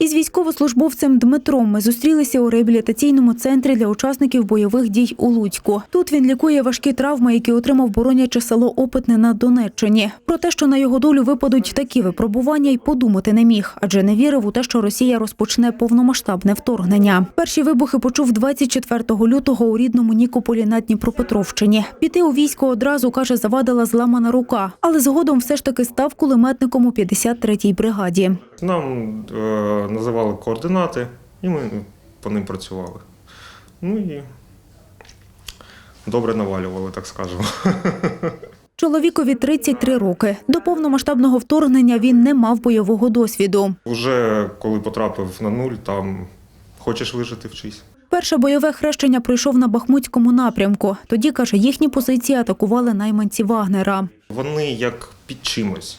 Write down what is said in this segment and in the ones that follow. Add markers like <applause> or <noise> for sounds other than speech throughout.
Із військовослужбовцем Дмитром ми зустрілися у реабілітаційному центрі для учасників бойових дій у Луцьку. Тут він лікує важкі травми, які отримав боронячи село Опитне на Донеччині. Про те, що на його долю випадуть такі випробування, й подумати не міг, адже не вірив у те, що Росія розпочне повномасштабне вторгнення. Перші вибухи почув 24 лютого у рідному Нікополі на Дніпропетровщині. Піти у військо одразу каже, завадила зламана рука, але згодом все ж таки став кулеметником у 53-й бригаді. Нам е, називали координати, і ми по ним працювали. Ну і добре навалювали, так скажемо. Чоловікові 33 роки. До повномасштабного вторгнення він не мав бойового досвіду. Уже коли потрапив на нуль, там хочеш вижити, вчись. Перше бойове хрещення пройшов на Бахмутському напрямку. Тоді, каже, їхні позиції атакували найманці Вагнера. Вони як під чимось.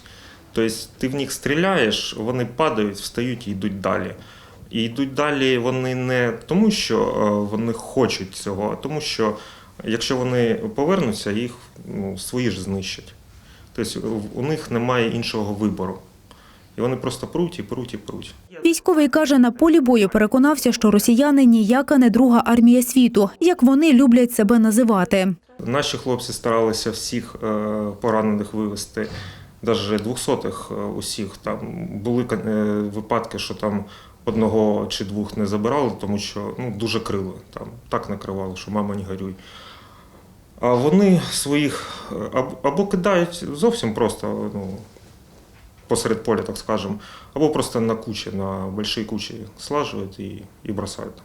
Тобто ти в них стріляєш, вони падають, встають і йдуть далі. І йдуть далі вони не тому, що е, вони хочуть цього, а тому, що якщо вони повернуться, їх ну, свої ж знищать. Тобто у них немає іншого вибору. І вони просто пруть і пруть і пруть. Військовий каже, на полі бою переконався, що росіяни ніяка не друга армія світу, як вони люблять себе називати. Наші хлопці старалися всіх е, поранених вивезти, навіть двохсотих е, усіх. Там були е, випадки, що там одного чи двох не забирали, тому що ну, дуже крили. Там так накривали, що мама не горюй. А вони своїх е, або кидають зовсім просто ну, посеред поля, так скажемо, або просто на кучі, на великій кучі слажують і, і бросають.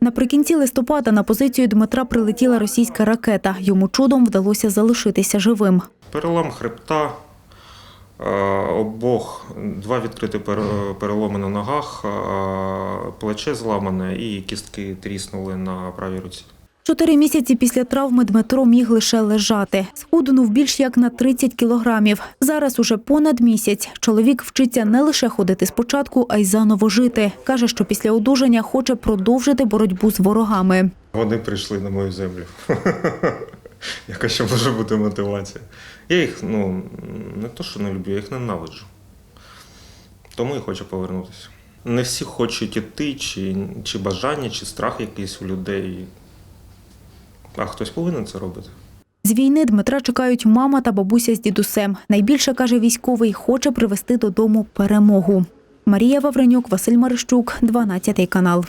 Наприкінці листопада на позицію Дмитра прилетіла російська ракета. Йому чудом вдалося залишитися живим. Перелом хребта, обох, два відкриті пер- переломи на ногах, е, плече зламане і кістки тріснули на правій руці. Чотири місяці після травми Дмитро міг лише лежати. Схуднув більш як на 30 кілограмів. Зараз уже понад місяць. Чоловік вчиться не лише ходити спочатку, а й заново жити. Каже, що після одужання хоче продовжити боротьбу з ворогами. Вони прийшли на мою землю. <laughs> <laughs> Яка ще може бути мотивація? Я їх ну, не то, що не люблю, я їх ненавиджу. Тому і хочу повернутися. Не всі хочуть іти, чи, чи бажання, чи страх якийсь у людей. А хтось повинен це робити. З війни Дмитра чекають мама та бабуся з дідусем. Найбільше каже військовий, хоче привезти додому перемогу. Марія Вавренюк, Василь Марищук, 12 канал.